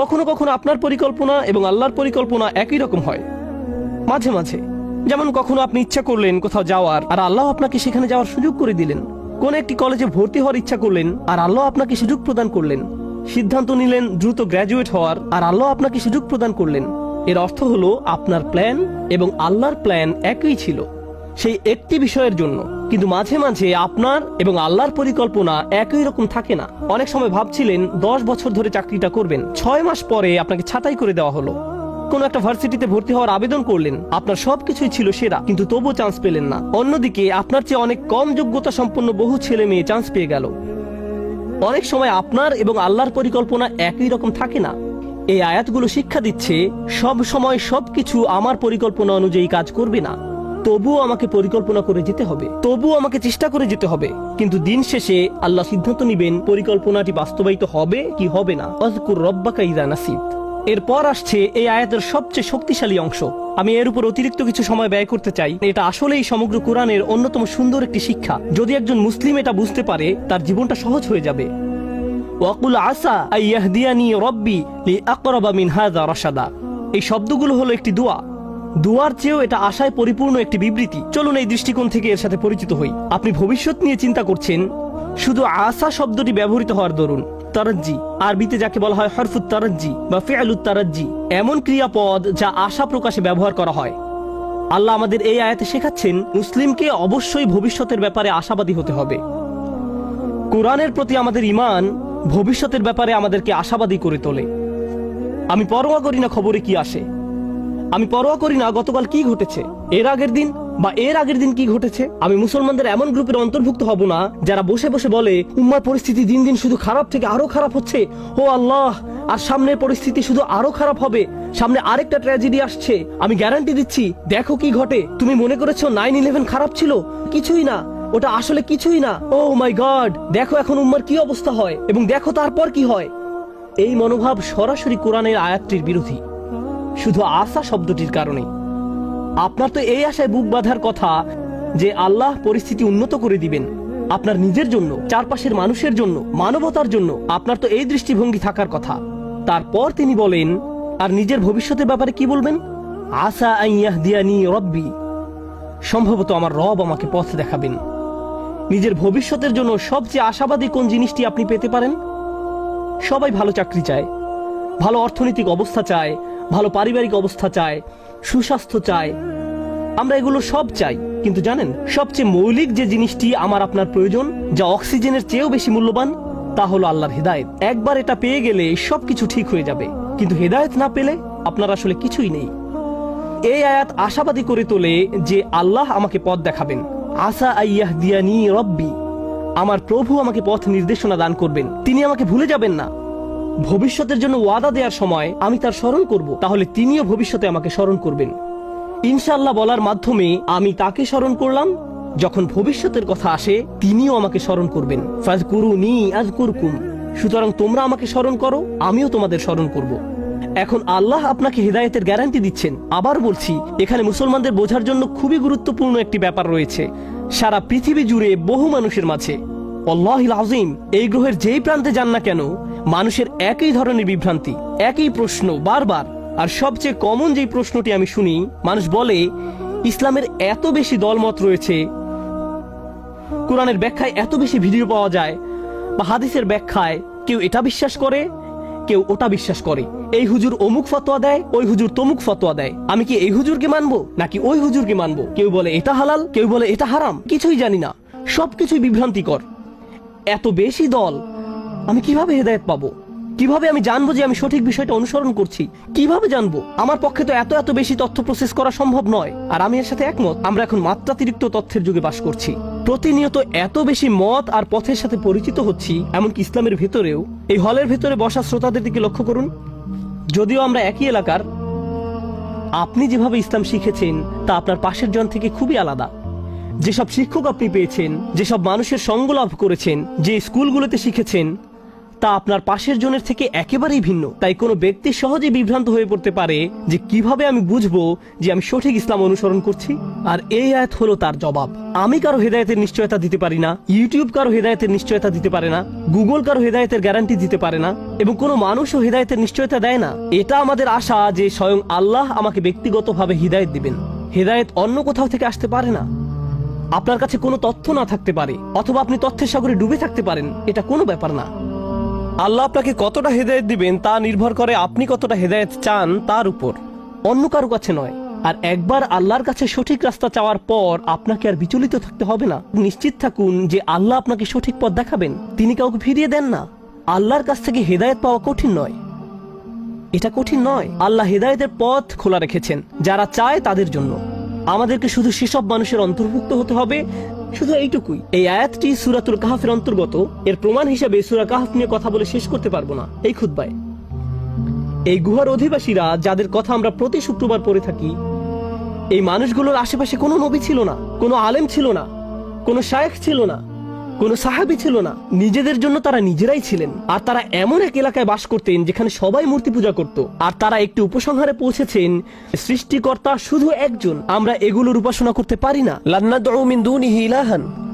কখনো কখনো আপনার পরিকল্পনা এবং আল্লাহর পরিকল্পনা একই রকম হয়। মাঝে মাঝে, যেমন কখনো আপনি ইচ্ছা করলেন কোথাও যাওয়ার আর আল্লাহ আপনাকে সেখানে যাওয়ার সুযোগ করে দিলেন। কোন একটি কলেজে ভর্তি হওয়ার ইচ্ছা করলেন আর আল্লাহ আপনাকে সুযোগ প্রদান করলেন। সিদ্ধান্ত নিলেন দ্রুত গ্র্যাজুয়েট হওয়ার আর আল্লাহ আপনাকে সুযোগ প্রদান করলেন। এর অর্থ হলো আপনার প্ল্যান এবং আল্লাহর প্ল্যান একই ছিল। সেই একটি বিষয়ের জন্য। কিন্তু মাঝে মাঝে আপনার এবং আল্লাহর পরিকল্পনা একই রকম থাকে না। অনেক সময় ভাবছিলেন, দশ বছর ধরে চাকরিটা করবেন, ছয় মাস পরে আপনাকে ছাঁটাই করে দেওয়া হলো। কোন একটা ভার্সিটিতে ভর্তি হওয়ার আবেদন করলেন, আপনার সবকিছুই ছিল সেরা, কিন্তু তবুও চান্স পেলেন না। অন্যদিকে, আপনার চেয়ে অনেক কম যোগ্যতা সম্পন্ন বহু ছেলে মেয়ে চান্স পেয়ে গেল। অনেক সময় আপনার এবং আল্লাহর পরিকল্পনা একই রকম থাকে না। এই আয়াতগুলো শিক্ষা দিচ্ছে, সব সময় সবকিছু আমার পরিকল্পনা অনুযায়ী কাজ করবে না। তবুও আমাকে পরিকল্পনা করে যেতে হবে। তবুও আমাকে চেষ্টা করে যেতে হবে। কিন্তু দিন শেষে আল্লাহ সিদ্ধান্ত নিবেন, পরিকল্পনাটি বাস্তবায়িত হবে কি হবে না। অজকুর রব্বাকা ইদা নাসিব এরপর আসছে এই আয়াতের সবচেয়ে শক্তিশালী অংশ। আমি এর উপর অতিরিক্ত কিছু সময় ব্যয় করতে চাই। এটা আসলেই সমগ্র কোরআনের অন্যতম সুন্দর একটি শিক্ষা। যদি একজন মুসলিম এটা বুঝতে পারে, তার জীবনটা সহজ হয়ে যাবে। ওয়াকুল আসা আইয়াহদিয়ানি রব্বি লি আকরাবা মিন হাযা রাশাদা। এই শব্দগুলো হলো একটি দোয়া। দুয়ার চেয়েও এটা আশায় পরিপূর্ণ একটি বিবৃতি। চলুন এই দৃষ্টিকোণ থেকে এর সাথে পরিচিত হই। আপনি ভবিষ্যৎ নিয়ে চিন্তা করছেন, শুধু আশা শব্দটি ব্যবহৃত হওয়ার দরুন, তারাজ্জি। আরবিতে যাকে বলা হয় হরফুত তারাজ্জি বা ফেয়ালুত তারাজ্জি, এমন ক্রিয়াপদ যা আশা প্রকাশে ব্যবহার করা হয়। আল্লাহ আমাদের এই আয়াতে শেখাচ্ছেন, মুসলিমকে অবশ্যই ভবিষ্যতের ব্যাপারে আশাবাদী হতে হবে। কোরআনের প্রতি আমাদের ইমান ভবিষ্যতের ব্যাপারে আমাদেরকে আশাবাদী করে তোলে। আমি পরোয়া করি না খবরে কি আসে। আমি পরোয়া করি না গতকাল কি ঘটেছে? এর আগের দিন বা এর আগের দিন কি ঘটেছে? আমি মুসলমানদের এমন গ্রুপের অন্তর্ভুক্ত হব না যারা বসে বসে বলে, উম্মার পরিস্থিতি দিন দিন শুধু খারাপ থেকে আরও খারাপ হচ্ছে। ও আল্লাহ, আর সামনের পরিস্থিতি শুধু আরও খারাপ হবে। সামনে আরেকটা ট্র্যাজেডি আসছে। আমি গ্যারান্টি দিচ্ছি, দেখো কি ঘটে। তুমি মনে করেছ নাইন ইলেভেন খারাপ ছিল? কিছুই না। ওটা আসলে কিছুই না। ও মাই গড দেখো এখন উম্মার কি অবস্থা হয় এবং দেখো তারপর কি হয়। এই মনোভাব সরাসরি কোরআনের আয়াতটির বিরোধী। শুধু আশা শব্দটির কারণে। আপনার তো এই আশায় বুক বাঁধার কথা যে আল্লাহ পরিস্থিতি উন্নত করে দিবেন। আপনার নিজের জন্য, চারপাশের মানুষের জন্য, মানবতার জন্য আপনার তো এই দৃষ্টিভঙ্গি থাকার কথা। তারপর তিনি বলেন, আর নিজের ভবিষ্যতের ব্যাপারে কি বলবেন? আশা আইয়াহ রব্বি। সম্ভবত আমার রব আমাকে পথ দেখাবেন। নিজের ভবিষ্যতের জন্য সবচেয়ে আশাবাদী কোন জিনিসটি আপনি পেতে পারেন? সবাই ভালো চাকরি চায়, ভালো অর্থনৈতিক অবস্থা চায় ভালো পারিবারিক অবস্থা চায়, সুস্বাস্থ্য চায়। আমরা এগুলো সব চাই, কিন্তু জানেন, সবচেয়ে মৌলিক যে জিনিসটি আমার আপনার প্রয়োজন, যা অক্সিজেনের চেয়েও বেশি মূল্যবান, তা হলো আল্লাহর হেদায়েত। একবার এটা পেয়ে গেলে সবকিছু ঠিক হয়ে যাবে। কিন্তু হেদায়েত না পেলে আপনার আসলে কিছুই নেই। এই আয়াত আশাবাদী করে তোলে যে আল্লাহ আমাকে পথ দেখাবেন। আসা আইয়াহ দিয়ানি রব্বি, আমার প্রভু আমাকে পথ নির্দেশনা দান করবেন। তিনি আমাকে ভুলে যাবেন না। ভবিষ্যতের জন্য ওয়াদা দেওয়ার সময় আমি তার স্মরণ করব। তাহলে তিনিও ভবিষ্যতে আমাকে স্মরণ করবেন। ইনশাল্লাহ বলার মাধ্যমে আমি তাকে স্মরণ করলাম। যখন ভবিষ্যতের কথা আসে, তিনিও আমাকে স্মরণ করবেন। ফাজ কুরু নি আজ কুরকুম সুতরাং তোমরা আমাকে স্মরণ করো, আমিও তোমাদের স্মরণ করব। এখন আল্লাহ আপনাকে হৃদায়তের গ্যারান্টি দিচ্ছেন। আবার বলছি, এখানে মুসলমানদের বোঝার জন্য খুবই গুরুত্বপূর্ণ একটি ব্যাপার রয়েছে। সারা পৃথিবী জুড়ে বহু মানুষের মাঝে আজিম এই গ্রহের যেই প্রান্তে যান না কেন, মানুষের একই ধরনের বিভ্রান্তি, একই প্রশ্ন বারবার। আর সবচেয়ে কমন যেই প্রশ্নটি আমি শুনি, মানুষ বলে, ইসলামের এত বেশি দলমত রয়েছে, কোরআনের ব্যাখ্যায় এত বেশি ভিডিও পাওয়া যায়, বা হাদিসের ব্যাখ্যায় কেউ এটা বিশ্বাস করে, কেউ ওটা বিশ্বাস করে। এই হুজুর অমুক ফতোয়া দেয়, ওই হুজুর তমুক ফতোয়া দেয়। আমি কি এই হুজুরকে মানবো, নাকি ওই হুজুরকে মানবো? কেউ বলে, এটা হালাল? কেউ বলে, এটা হারাম? কিছুই জানি না। সবকিছুই বিভ্রান্তিকর। এত বেশি দল? আমি কীভাবে হেদায়েত পাবো? কীভাবে আমি জানব যে আমি সঠিক বিষয়টা অনুসরণ করছি? কীভাবে জানব? আমার পক্ষে তো এত এত বেশি তথ্য প্রসেস করা সম্ভব নয়। আর আমি এর সাথে একমত, আমরা এখন মাত্রাতিরিক্ত তথ্যের যুগে বাস করছি। প্রতিনিয়ত এত বেশি মত আর পথের সাথে পরিচিত হচ্ছি, এমনকি ইসলামের ভেতরেও। এই হলের ভেতরে বসা শ্রোতাদের দিকে লক্ষ্য করুন। যদিও আমরা একই এলাকার, আপনি যেভাবে ইসলাম শিখেছেন, তা আপনার পাশের জন থেকে খুবই আলাদা। যেসব শিক্ষক আপনি পেয়েছেন, যেসব মানুষের সঙ্গ লাভ করেছেন, যে স্কুলগুলোতে শিখেছেন, তা আপনার পাশের জনের থেকে একেবারেই ভিন্ন। তাই কোনো ব্যক্তি সহজে বিভ্রান্ত হয়ে পড়তে পারে যে কীভাবে আমি বুঝব যে আমি সঠিক ইসলাম অনুসরণ করছি? আর এই আয়াত হলো তার জবাব। আমি কারও হেদায়তের নিশ্চয়তা দিতে পারি না, ইউটিউব কারও হেদায়তের নিশ্চয়তা দিতে পারে না, গুগল কারও হেদায়তের গ্যারান্টি দিতে পারে না, এবং কোনো মানুষও হেদায়েতের নিশ্চয়তা দেয় না। এটা আমাদের আশা যে স্বয়ং আল্লাহ আমাকে ব্যক্তিগতভাবে হিদায়ত দিবেন। হেদায়েত অন্য কোথাও থেকে আসতে পারে না। আপনার কাছে কোনো তথ্য না থাকতে পারে, অথবা আপনি তথ্যের সাগরে ডুবে থাকতে পারেন, এটা কোনো ব্যাপার না। আল্লাহ আপনাকে কতটা হেদায়েত দিবেন তা নির্ভর করে আপনি কতটা হেদায়েত চান তার উপর। অন্য কারও কাছে নয়। আর একবার আল্লাহর কাছে সঠিক রাস্তা চাওয়ার পর আপনাকে আর বিচলিত থাকতে হবে না। নিশ্চিত থাকুন যে আল্লাহ আপনাকে সঠিক পথ দেখাবেন। তিনি কাউকে ফিরিয়ে দেন না। আল্লাহর কাছ থেকে হেদায়েত পাওয়া কঠিন নয়। এটা কঠিন নয়। আল্লাহ হেদায়েতের পথ খোলা রেখেছেন, যারা চায় তাদের জন্য। আমাদেরকে শুধু সেসব মানুষের অন্তর্ভুক্ত হতে হবে। শুধু এইটুকুই। এই আয়াতটি সুরাতুল কাহাফের অন্তর্গত। এর প্রমাণ হিসাবে সুরা কাহাফ নিয়ে কথা বলে শেষ করতে পারব না। এই খুদ্বায়। এই গুহার অধিবাসীরা, যাদের কথা আমরা প্রতি শুক্রবার পড়ে থাকি, এই মানুষগুলোর আশেপাশে কোনো নবী ছিল না, কোনো আলেম ছিল না, কোনো শায়েখ ছিল না। কোনো সাহাবি ছিল না। নিজেদের জন্য তারা নিজেরাই ছিলেন। আর তারা এমন এক এলাকায় বাস করতেন যেখানে সবাই মূর্তি পূজা করত। আর তারা একটি উপসংহারে পৌঁছেছেন, সৃষ্টিকর্তা শুধু একজন, আমরা এগুলোর উপাসনা করতে পারি না। লান্না ইলাহান।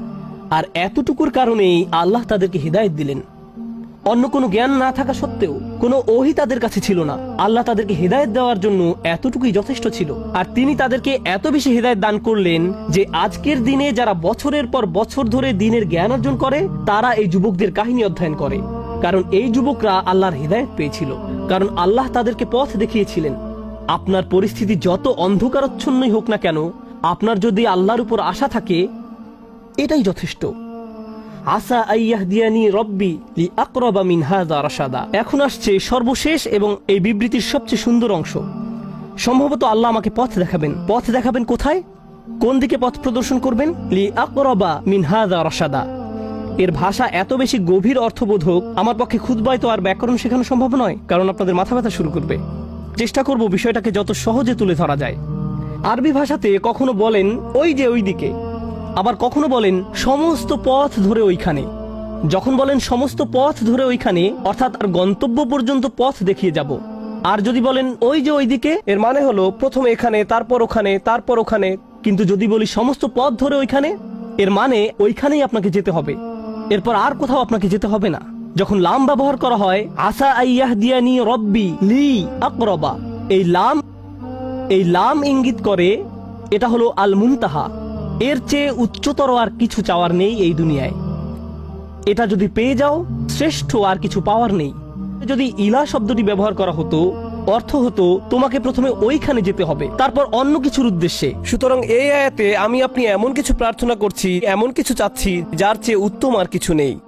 আর এতটুকুর কারণেই আল্লাহ তাদেরকে হিদায়ত দিলেন। অন্য কোনো জ্ঞান না থাকা সত্ত্বেও কোনো ওহি তাদের কাছে ছিল না। আল্লাহ তাদেরকে হৃদায়ত দেওয়ার জন্য এতটুকুই যথেষ্ট ছিল। আর তিনি তাদেরকে এত বেশি হৃদায়ত দান করলেন যে আজকের দিনে যারা বছরের পর বছর ধরে দিনের জ্ঞান অর্জন করে, তারা এই যুবকদের কাহিনী অধ্যয়ন করে। কারণ এই যুবকরা আল্লাহর হৃদায়ত পেয়েছিল। কারণ আল্লাহ তাদেরকে পথ দেখিয়েছিলেন। আপনার পরিস্থিতি যত অন্ধকারচ্ছন্নই হোক না কেন, আপনার যদি আল্লাহর উপর আশা থাকে, এটাই যথেষ্ট। আসা আইয়াহদিয়ানি রব্বি লি আকরবা মিন হাযা রাশাদা। এখন আসছে সর্বশেষ এবং এই বিবৃতির সবচেয়ে সুন্দর অংশ। সম্ভবত আল্লাহ আমাকে পথ দেখাবেন। পথ দেখাবেন কোথায়? কোন দিকে পথ প্রদর্শন করবেন? লি আকরবা মিন হাযা রাশাদা। এর ভাষা এত বেশি গভীর অর্থবোধক, আমার পক্ষে খুদবায় তো আর ব্যাকরণ শেখানো সম্ভব নয়, কারণ আপনাদের মাথা ব্যথা শুরু করবে। চেষ্টা করব বিষয়টাকে যত সহজে তুলে ধরা যায়। আরবি ভাষাতে কখনো বলেন, ওই যে ওই দিকে আবার কখনো বলেন, সমস্ত পথ ধরে ওইখানে। যখন বলেন, সমস্ত পথ ধরে ওইখানে, অর্থাৎ আর গন্তব্য পর্যন্ত পথ দেখিয়ে যাব। আর যদি বলেন, ওই যে ওইদিকে, এর মানে হলো, প্রথমে এখানে, তারপর ওখানে তারপর ওখানে। কিন্তু যদি বলি, সমস্ত পথ ধরে ওইখানে, এর মানে ওইখানেই আপনাকে যেতে হবে। এরপর আর কোথাও আপনাকে যেতে হবে না। যখন লাম ব্যবহার করা হয়, আসা আইয়াহ দিয়ানি রব্বি লি আকরবা। এই লাম এই লাম ইঙ্গিত করে, এটা হলো আল মুনতাহা এর চেয়ে উচ্চতর আর কিছু চাওয়ার নেই এই দুনিয়ায়। এটা যদি পেয়ে যাও, শ্রেষ্ঠ আর কিছু পাওয়ার নেই। যদি ইলা শব্দটি ব্যবহার করা হতো, অর্থ হতো, তোমাকে প্রথমে ওইখানে যেতে হবে। তারপর অন্য কিছুর উদ্দেশ্যে। সুতরাং এই আয়াতে আমি আপনি এমন কিছু প্রার্থনা করছি, এমন কিছু চাচ্ছি, যার চেয়ে উত্তম আর কিছু নেই।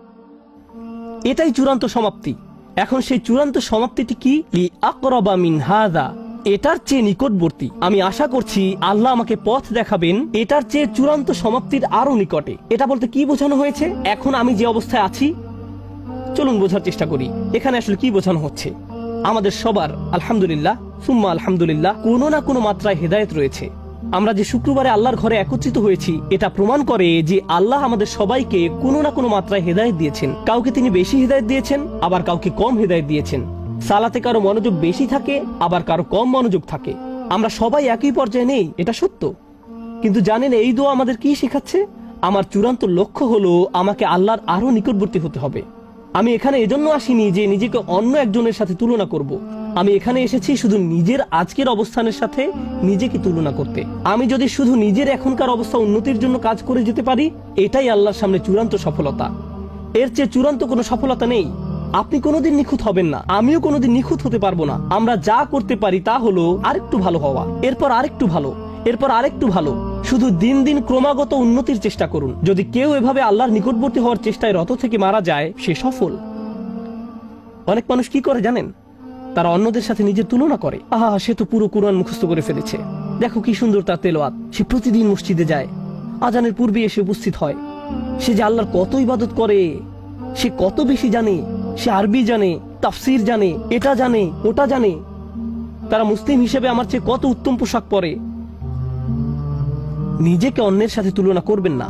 এটাই চূড়ান্ত সমাপ্তি। এখন সেই চূড়ান্ত সমাপ্তিটি কি? আকরবা মিন হাদা। এটার চেয়ে নিকটবর্তী। আমি আশা করছি আল্লাহ আমাকে পথ দেখাবেন, এটার চেয়ে চূড়ান্ত সমাপ্তির আরও নিকটে। এটা বলতে কি বোঝানো হয়েছে? এখন আমি যে অবস্থায় আছি, চলুন বোঝার চেষ্টা করি। এখানে আসলে কি বোঝানো হচ্ছে? আমাদের সবার আলহামদুলিল্লাহ, সুম্মা আলহামদুলিল্লাহ, কোনো না কোনো মাত্রায় হেদায়েত রয়েছে। আমরা যে শুক্রবারে আল্লাহর ঘরে একত্রিত হয়েছি, এটা প্রমাণ করে যে আল্লাহ আমাদের সবাইকে কোনো না কোনো মাত্রায় হেদায়েত দিয়েছেন। কাউকে তিনি বেশি হেদায়েত দিয়েছেন, আবার কাউকে কম হেদায়েত দিয়েছেন। সালাতে কারও মনোযোগ বেশি থাকে, আবার কারও কম মনোযোগ থাকে। আমরা সবাই একই পর্যায়ে নেই, এটা সত্য। কিন্তু জানেন এই দোয়া আমাদের কি শেখাচ্ছে? আমার চূড়ান্ত লক্ষ্য হলো আমাকে আল্লাহর আরও নিকটবর্তী হতে হবে। আমি এখানে এজন্য আসিনি যে নিজেকে অন্য একজনের সাথে তুলনা করব। আমি এখানে এসেছি শুধু নিজের আজকের অবস্থানের সাথে নিজেকে তুলনা করতে। আমি যদি শুধু নিজের এখনকার অবস্থা উন্নতির জন্য কাজ করে যেতে পারি, এটাই আল্লাহর সামনে চূড়ান্ত সফলতা। এর চেয়ে চূড়ান্ত কোনো সফলতা নেই। আপনি কোনোদিন নিখুঁত হবেন না। আমিও কোনোদিন নিখুঁত হতে পারব না। আমরা যা করতে পারি তা হলো আরেকটু ভালো হওয়া। এরপর আরেকটু ভালো। এরপর আরেকটু ভালো। শুধু দিন দিন ক্রমাগত উন্নতির চেষ্টা করুন। যদি কেউ এভাবে আল্লাহর নিকটবর্তী হওয়ার চেষ্টায় রত থেকে মারা যায়, সে সফল। অনেক মানুষ কি করে জানেন? তারা অন্যদের সাথে নিজের তুলনা করে। আহা, সে তো পুরো কোরআন মুখস্থ করে ফেলেছে। দেখো কি সুন্দর তার তেলোয়াত। সে প্রতিদিন মসজিদে যায়। আজানের পূর্বে এসে উপস্থিত হয়। সে যে আল্লাহর কত ইবাদত করে, সে কত বেশি জানে। সে আরবি জানে, তাফসির জানে, এটা জানে, ওটা জানে। তারা মুসলিম হিসেবে আমার চেয়ে কত উত্তম পোশাক পরে। নিজেকে অন্যের সাথে তুলনা করবেন না।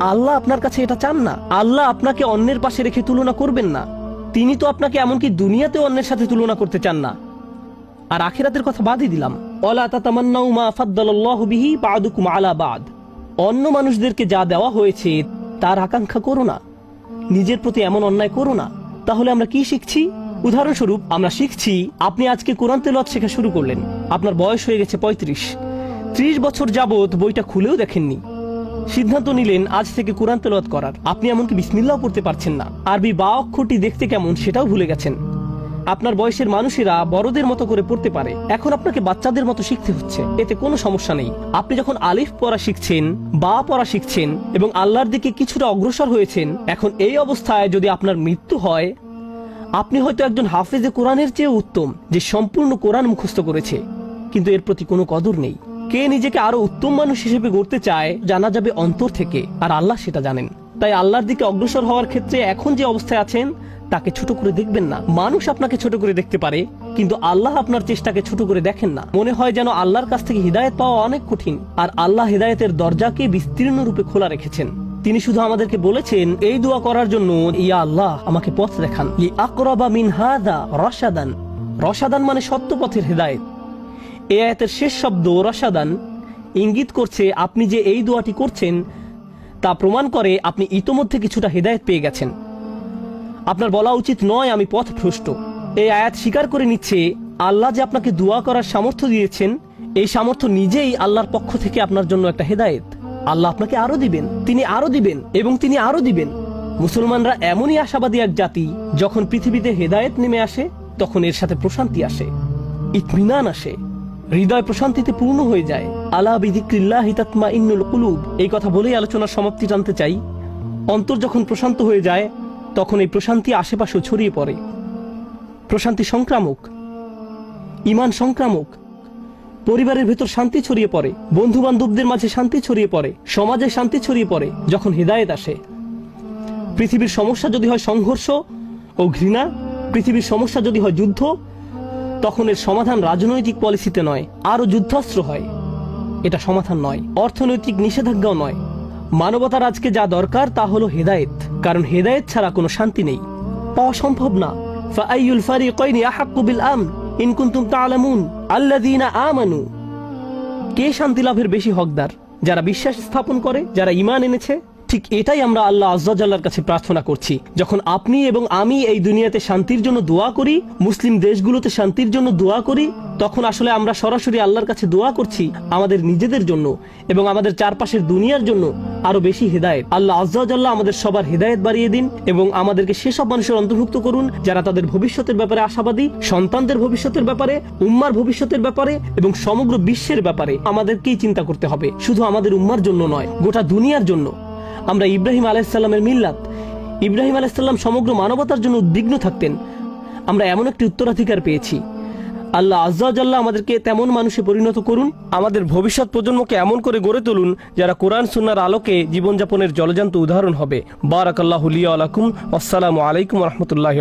আল্লাহ আপনার কাছে এটা চান না। আল্লাহ আপনাকে অন্যের পাশে রেখে তুলনা করবেন না। তিনি তো আপনাকে এমনকি দুনিয়াতেও অন্যের সাথে তুলনা করতে চান না। আর আখেরাতের কথা বাদই দিলাম। অলা বাদ। অন্য মানুষদেরকে যা দেওয়া হয়েছে, তার আকাঙ্ক্ষা করো না। নিজের প্রতি এমন অন্যায় করো না। তাহলে আমরা কি শিখছি? উদাহরণস্বরূপ, আমরা শিখছি, আপনি আজকে কোরআন তেল শেখা শুরু করলেন। আপনার বয়স হয়ে গেছে পঁয়ত্রিশ। ত্রিশ বছর যাবত বইটা খুলেও দেখেননি। সিদ্ধান্ত নিলেন, আজ থেকে কোরআন তেলাওয়াত করার। আপনি এমনকি বিসমিল্লাও পড়তে পারছেন না। আরবি বা অক্ষরটি দেখতে কেমন সেটাও ভুলে গেছেন। আপনার বয়সের মানুষেরা বড়দের মতো করে পড়তে পারে। এখন আপনাকে বাচ্চাদের মতো শিখতে হচ্ছে। এতে কোনো সমস্যা নেই। আপনি যখন আলিফ পড়া শিখছেন, বা পড়া শিখছেন, এবং আল্লাহর দিকে কিছুটা অগ্রসর হয়েছেন, এখন এই অবস্থায় যদি আপনার মৃত্যু হয়, আপনি হয়তো একজন হাফেজে কোরআনের চেয়ে উত্তম, যে সম্পূর্ণ কোরআন মুখস্থ করেছে। কিন্তু এর প্রতি কোনো কদর নেই। কে নিজেকে আরও উত্তম মানুষ হিসেবে গড়তে চায়, জানা যাবে অন্তর থেকে, আর আল্লাহ সেটা জানেন। তাই আল্লাহর দিকে অগ্রসর হওয়ার ক্ষেত্রে এখন যে অবস্থায় আছেন তাকে ছোট করে দেখবেন না। মানুষ আপনাকে ছোট করে দেখতে পারে, কিন্তু আল্লাহ আপনার চেষ্টাকে ছোট করে দেখেন না। মনে হয় যেন আল্লাহর কাছ থেকে হৃদায়ত পাওয়া অনেক কঠিন, আর আল্লাহ হৃদায়তের দরজাকে বিস্তীর্ণ রূপে খোলা রেখেছেন। তিনি শুধু আমাদেরকে বলেছেন, এই দোয়া করার জন্য ইয়া আল্লাহ আমাকে পথ দেখান। লি আকরাবা মিন হাদা রসাদান রসাদান মানে সত্য পথের হৃদায়ত। এ আয়াতের শেষ শব্দ রসাদান ইঙ্গিত করছে, আপনি যে এই দোয়াটি করছেন, তা প্রমাণ করে আপনি ইতোমধ্যে কিছুটা হৃদায়ত পেয়ে গেছেন। আপনার বলা উচিত নয় আমি পথ ভ্রষ্ট। এই আয়াত স্বীকার করে নিচ্ছে, আল্লাহ যে আপনাকে দোয়া করার সামর্থ্য দিয়েছেন, এই সামর্থ্য নিজেই আল্লাহর পক্ষ থেকে আপনার জন্য একটা হেদায়েত। আল্লাহ আপনাকে আরও দিবেন, তিনি আরও দিবেন, এবং তিনি আরও দিবেন। মুসলমানরা এমনই আশাবাদী এক জাতি, যখন পৃথিবীতে হেদায়েত নেমে আসে, তখন এর সাথে প্রশান্তি আসে, ইতমিনান আসে, হৃদয় প্রশান্তিতে পূর্ণ হয়ে যায়। আলা বিদিক্রিল্লাহি তাতমা ইন্নুল কুলুব, এই কথা বলেই আলোচনার সমাপ্তি জানতে চাই। অন্তর যখন প্রশান্ত হয়ে যায় তখন এই প্রশান্তি আশেপাশেও ছড়িয়ে পড়ে। প্রশান্তি সংক্রামক, ইমান সংক্রামক, পরিবারের ভেতর শান্তি ছড়িয়ে পড়ে বন্ধু বান্ধবদের মাঝে শান্তি ছড়িয়ে পড়ে, সমাজে শান্তি ছড়িয়ে পড়ে যখন হৃদায়ত আসে। পৃথিবীর সমস্যা যদি হয় সংঘর্ষ ও ঘৃণা, পৃথিবীর সমস্যা যদি হয় যুদ্ধ, তখন এর সমাধান রাজনৈতিক পলিসিতে নয়, আরও যুদ্ধাস্ত্র হয়। এটা সমাধান নয়, অর্থনৈতিক নিষেধাজ্ঞাও নয়। মানবতার আজকে যা দরকার তা হলো হেদায়েত, কারণ হেদায়েত ছাড়া কোনো শান্তি নেই। পাওয়া সম্ভব না। ফাআইয়ুল ফারিকাইনি আহাক্কু বিল আমন, ইন কুনতুম তা'লামুন আল্লাযীনা আমানু। কে শান্তি লাভের বেশি হকদার? যারা বিশ্বাস স্থাপন করে, যারা ইমান এনেছে ঠিক এটাই আমরা আল্লাহ আজ্জাল্লাহর কাছে প্রার্থনা করছি। যখন আপনি এবং আমি এই দুনিয়াতে শান্তির জন্য দোয়া করি, মুসলিম দেশগুলোতে শান্তির জন্য দোয়া করি, তখন আসলে আমরা সরাসরি আল্লাহর কাছে দোয়া করছি আমাদের নিজেদের জন্য এবং আমাদের চারপাশের দুনিয়ার জন্য আরও বেশি হেদায়েত। আল্লাহ আজ্জাল্লাহ আমাদের সবার হেদায়েত বাড়িয়ে দিন এবং আমাদেরকে সেসব মানুষের অন্তর্ভুক্ত করুন যারা তাদের ভবিষ্যতের ব্যাপারে আশাবাদী, সন্তানদের ভবিষ্যতের ব্যাপারে, উম্মার ভবিষ্যতের ব্যাপারে এবং সমগ্র বিশ্বের ব্যাপারে আমাদেরকেই চিন্তা করতে হবে। শুধু আমাদের উম্মার জন্য নয়, গোটা দুনিয়ার জন্য। আমরা ইব্রাহিম আলাইসাল্লামের মিল্লাত। ইব্রাহিম আলাইসাল্লাম সমগ্র মানবতার জন্য উদ্বিগ্ন থাকতেন। আমরা এমন একটি উত্তরাধিকার পেয়েছি। আল্লাহ আজ্লাহ আমাদেরকে তেমন মানুষে পরিণত করুন। আমাদের ভবিষ্যৎ প্রজন্মকে এমন করে গড়ে তুলুন, যারা কোরআন, সুন্নার আলোকে জীবনযাপনের জলজান্ত উদাহরণ হবে। বারাকাল্লাহ আলাকুম আসসালামু আলাইকুম রহমতুল্লাহ